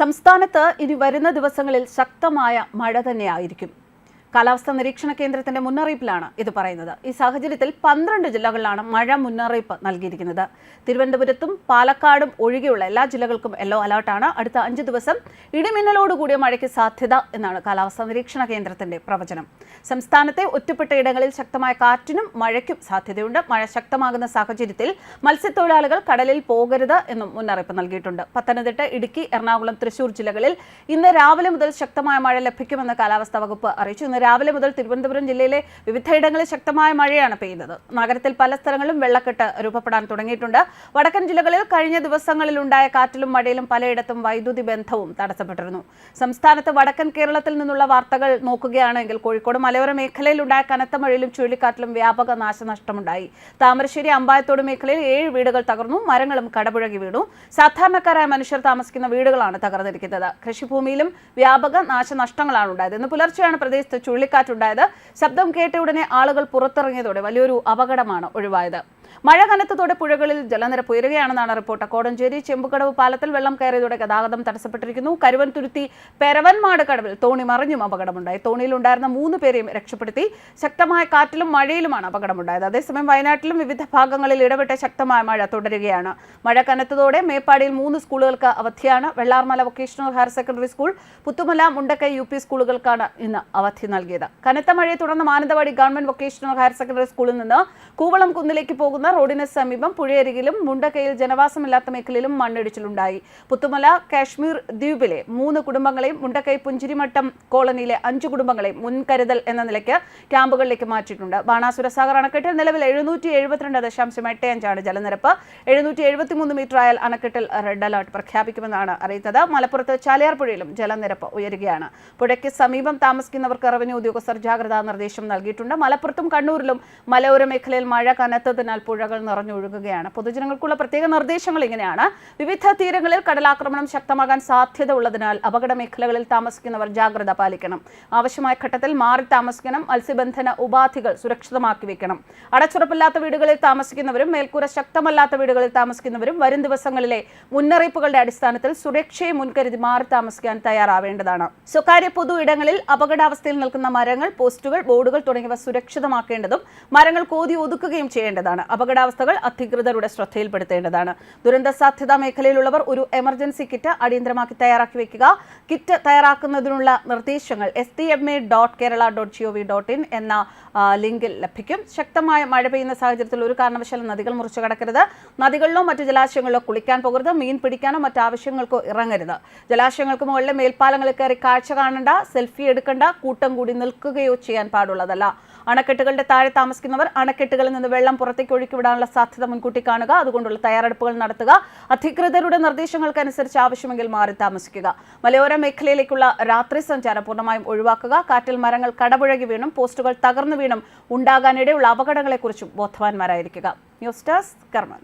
സംസ്ഥാനത്ത് ഇനി വരുന്ന ദിവസങ്ങളിൽ ശക്തമായ മഴ തന്നെയായിരിക്കും. കാലാവസ്ഥാ നിരീക്ഷണ കേന്ദ്രത്തിന്റെ മുന്നറിയിപ്പിലാണ് ഇത് പറയുന്നത്. ഈ സാഹചര്യത്തിൽ പന്ത്രണ്ട് ജില്ലകളിലാണ് മഴ മുന്നറിയിപ്പ് നൽകിയിരിക്കുന്നത്. തിരുവനന്തപുരത്തും പാലക്കാടും ഒഴികെയുള്ള എല്ലാ ജില്ലകൾക്കും യെല്ലോ അലർട്ടാണ് അടുത്ത അഞ്ച് ദിവസം ഇടിമിന്നലോടുകൂടിയ മഴയ്ക്ക് സാധ്യത എന്നാണ് കാലാവസ്ഥാ നിരീക്ഷണ കേന്ദ്രത്തിന്റെ പ്രവചനം. സംസ്ഥാനത്തെ ഒറ്റപ്പെട്ട ഇടങ്ങളിൽ ശക്തമായ കാറ്റിനും മഴയ്ക്കും സാധ്യതയുണ്ട്. മഴ ശക്തമാകുന്ന സാഹചര്യത്തിൽ മത്സ്യത്തൊഴിലാളികൾ കടലിൽ പോകരുത് എന്നും മുന്നറിയിപ്പ് നൽകിയിട്ടുണ്ട്. പത്തനംതിട്ട ഇടുക്കി എറണാകുളം തൃശൂർ ജില്ലകളിൽ ഇന്ന് രാവിലെ മുതൽ ശക്തമായ മഴ ലഭിക്കുമെന്ന് കാലാവസ്ഥാ വകുപ്പ് അറിയിച്ചു. ഇന്ന് രാവിലെ മുതൽ തിരുവനന്തപുരം ജില്ലയിലെ വിവിധയിടങ്ങളിൽ ശക്തമായ മഴയാണ് പെയ്യുന്നത്. നഗരത്തിൽ പല സ്ഥലങ്ങളിലും വെള്ളക്കെട്ട് രൂപപ്പെടാൻ തുടങ്ങിയിട്ടുണ്ട്. വടക്കൻ ജില്ലകളിൽ കഴിഞ്ഞ ദിവസങ്ങളിൽ ഉണ്ടായ കാറ്റിലും മഴയിലും പലയിടത്തും വൈദ്യുതി ബന്ധവും തടസ്സപ്പെട്ടിരുന്നു. സംസ്ഥാനത്ത് വടക്കൻ കേരളത്തിൽ നിന്നുള്ള വാർത്തകൾ നോക്കുകയാണെങ്കിൽ കോഴിക്കോട് മലയോര മേഖലയിൽ ഉണ്ടായ കനത്ത മഴയിലും ചുഴലിക്കാറ്റിലും വ്യാപക നാശനഷ്ടമുണ്ടായി. താമരശ്ശേരി അമ്പായത്തോട് മേഖലയിൽ ഏഴ് വീടുകൾ തകർന്നു. മരങ്ങളും കടപുഴകി വീണു. സാധാരണക്കാരായ മനുഷ്യർ താമസിക്കുന്ന വീടുകളാണ് തകർന്നിരിക്കുന്നത്. കൃഷിഭൂമിയിലും വ്യാപക നാശനഷ്ടങ്ങളാണ് ഉണ്ടായത് ഇന്ന് പുലർച്ചെയാണ് പ്രദേശത്ത് ചുഴലിക്കാറ്റുണ്ടായത്. ശബ്ദം കേട്ട ഉടനെ ആളുകൾ പുറത്തിറങ്ങിയതോടെ വലിയൊരു അപകടമാണ് ഒഴിവായത്. മഴ കനത്തതോടെ പുഴകളിൽ ജലനിരപ്പ് ഉയരുകയാണെന്നാണ് റിപ്പോർട്ട്. കോടഞ്ചേരി ചെമ്പുകടവ് പാലത്തിൽ വെള്ളം കയറിയതോടെ ഗതാഗതം തടസ്സപ്പെട്ടിരിക്കുന്നു. കരുവൻ തുരുത്തി പെരവൻമാട് കടവിൽ തോണി മറിഞ്ഞും അപകടമുണ്ടായി. തോണിയിലുണ്ടായിരുന്ന മൂന്ന് പേരെയും രക്ഷപ്പെടുത്തി. ശക്തമായ കാറ്റിലും മഴയിലുമാണ് അപകടമുണ്ടായത്. അതേസമയം വയനാട്ടിലും വിവിധ ഭാഗങ്ങളിൽ ഇടപെട്ട ശക്തമായ മഴ തുടരുകയാണ്. മഴ കനത്തതോടെ മേപ്പാടിയിൽ മൂന്ന് സ്കൂളുകൾക്ക് അവധിയാണ്. Vellarmala vocational higher secondary school Puthumala Mundakkai U P സ്കൂളുകൾക്കാണ് ഇന്ന് അവധി നൽകിയത്. കനത്ത മഴയെ തുടർന്ന് Mananthavady government vocational higher secondary സ്കൂളിൽ നിന്ന് കൂവളം കുന്നിലേക്ക് പോകുന്ന റോഡിന് സമീപം പുഴയരികിലും മുണ്ടക്കയിൽ ജനവാസമില്ലാത്ത മേഖലയിലും മണ്ണിടിച്ചിലുണ്ടായി. പുത്തുമല കാശ്മീർ ദ്വീപിലെ മൂന്ന് കുടുംബങ്ങളെയും മുണ്ടക്കൈ പുഞ്ചിരിമട്ടം കോളനിയിലെ അഞ്ച് കുടുംബങ്ങളെയും മുൻകരുതൽ എന്ന നിലയ്ക്ക് ക്യാമ്പുകളിലേക്ക് മാറ്റിയിട്ടുണ്ട്. ബാണാസുര സാഗർ അണക്കെട്ടിൽ നിലവിൽ എഴുന്നൂറ്റി എഴുപത്തിരണ്ട് ദശാംശം എട്ട് അഞ്ചാണ് ജലനിരപ്പ്. എഴുന്നൂറ്റി എഴുപത്തിമൂന്ന് മീറ്റർ ആയാൽ അണക്കെട്ടിൽ റെഡ് അലർട്ട് പ്രഖ്യാപിക്കുമെന്നാണ് അറിയിച്ചത്. മലപ്പുറത്ത് ചാലിയാർ പുഴയിലും ജലനിരപ്പ് ഉയരുകയാണ്. പുഴയ്ക്ക് സമീപം താമസിക്കുന്നവർക്ക് റവന്യൂ ഉദ്യോഗസ്ഥർ ജാഗ്രതാ നിർദ്ദേശം നൽകിയിട്ടുണ്ട്. മലപ്പുറത്തും കണ്ണൂരിലും മലയോര മേഖലയിൽ മഴ കനത്തതിനാൽ പുഴകൾ നിറഞ്ഞൊഴുകുകയാണ്. പൊതുജനങ്ങൾക്കുള്ള പ്രത്യേക നിർദ്ദേശങ്ങൾ ഇങ്ങനെയാണ്. വിവിധ തീരങ്ങളിൽ കടലാക്രമണം ശക്തമാകാൻ സാധ്യത ഉള്ളതിനാൽ അപകട മേഖലകളിൽ താമസിക്കുന്നവർ ജാഗ്രത പാലിക്കണം. ആവശ്യമായ ഘട്ടത്തിൽ മാറി താമസിക്കണം. മത്സ്യബന്ധന ഉപാധികൾ സുരക്ഷിതമാക്കി വെക്കണം. അടച്ചുറപ്പില്ലാത്ത വീടുകളിൽ താമസിക്കുന്നവരും മേൽക്കൂര ശക്തമല്ലാത്ത വീടുകളിൽ താമസിക്കുന്നവരും വരും ദിവസങ്ങളിലെ മുന്നറിയിപ്പുകളുടെ അടിസ്ഥാനത്തിൽ സുരക്ഷയെ മുൻകരുതി മാറി താമസിക്കാൻ തയ്യാറാവേണ്ടതാണ്. സ്വകാര്യ പൊതു ഇടങ്ങളിൽ അപകടാവസ്ഥയിൽ നിൽക്കുന്ന മരങ്ങൾ പോസ്റ്റുകൾ ബോർഡുകൾ തുടങ്ങിയവ സുരക്ഷിതമാക്കേണ്ടതും മരങ്ങൾ കോതി ഒതുക്കുകയും ചെയ്യേണ്ടതാണ്. അപകടാവസ്ഥകൾ അധികൃതരുടെ ശ്രദ്ധയിൽപ്പെടുത്തേണ്ടതാണ്. ദുരന്ത സാധ്യതാ മേഖലയിലുള്ളവർ ഒരു എമർജൻസി കിറ്റ് അടിയന്തരമാക്കി തയ്യാറാക്കി വെക്കുക. കിറ്റ് തയ്യാറാക്കുന്നതിനുള്ള നിർദ്ദേശങ്ങൾ S T M A dot Kerala dot G O V dot in എന്ന ലിങ്കിൽ ലഭിക്കും. ശക്തമായ മഴ പെയ്യുന്ന സാഹചര്യത്തിൽ ഒരു കാരണവശാലും നദികൾ മുറിച്ചു കടക്കരുത്. നദികളിലോ മറ്റു ജലാശയങ്ങളിലോ കുളിക്കാൻ പോകരുത്. മീൻ പിടിക്കാനോ മറ്റു ആവശ്യങ്ങൾക്കോ ഇറങ്ങരുത്. ജലാശയങ്ങൾക്ക് മുകളിലെ മേൽപ്പാലങ്ങളിൽ കയറി കാഴ്ച കാണണ്ട. സെൽഫി എടുക്കണ്ട. കൂട്ടം കൂടി നിൽക്കുകയോ ചെയ്യാൻ പാടുള്ളതല്ല. അണക്കെട്ടുകളുടെ താഴെ താമസിക്കുന്നവർ അണക്കെട്ടുകളിൽ നിന്ന് വെള്ളം പുറത്തേക്ക് ഒഴുക്കി വിടാനുള്ള സാധ്യത മുൻകൂട്ടി കാണുക. അതുകൊണ്ടുള്ള തയ്യാറെടുപ്പുകൾ നടത്തുക. അധികൃതരുടെ നിർദ്ദേശങ്ങൾക്കനുസരിച്ച് ആവശ്യമെങ്കിൽ മാറി താമസിക്കുക. മലയോര മേഖലയിലേക്കുള്ള രാത്രി സഞ്ചാരം പൂർണമായും ഒഴിവാക്കുക. കാറ്റിൽ മരങ്ങൾ കടപുഴകി വീണും പോസ്റ്റുകൾ തകർന്നു വീണും ഉണ്ടാകാനിടയുള്ള അപകടങ്ങളെക്കുറിച്ചും ബോധവാന്മാരായിരിക്കുക. ന്യൂസ് ഡെസ്ക് കർമ്മ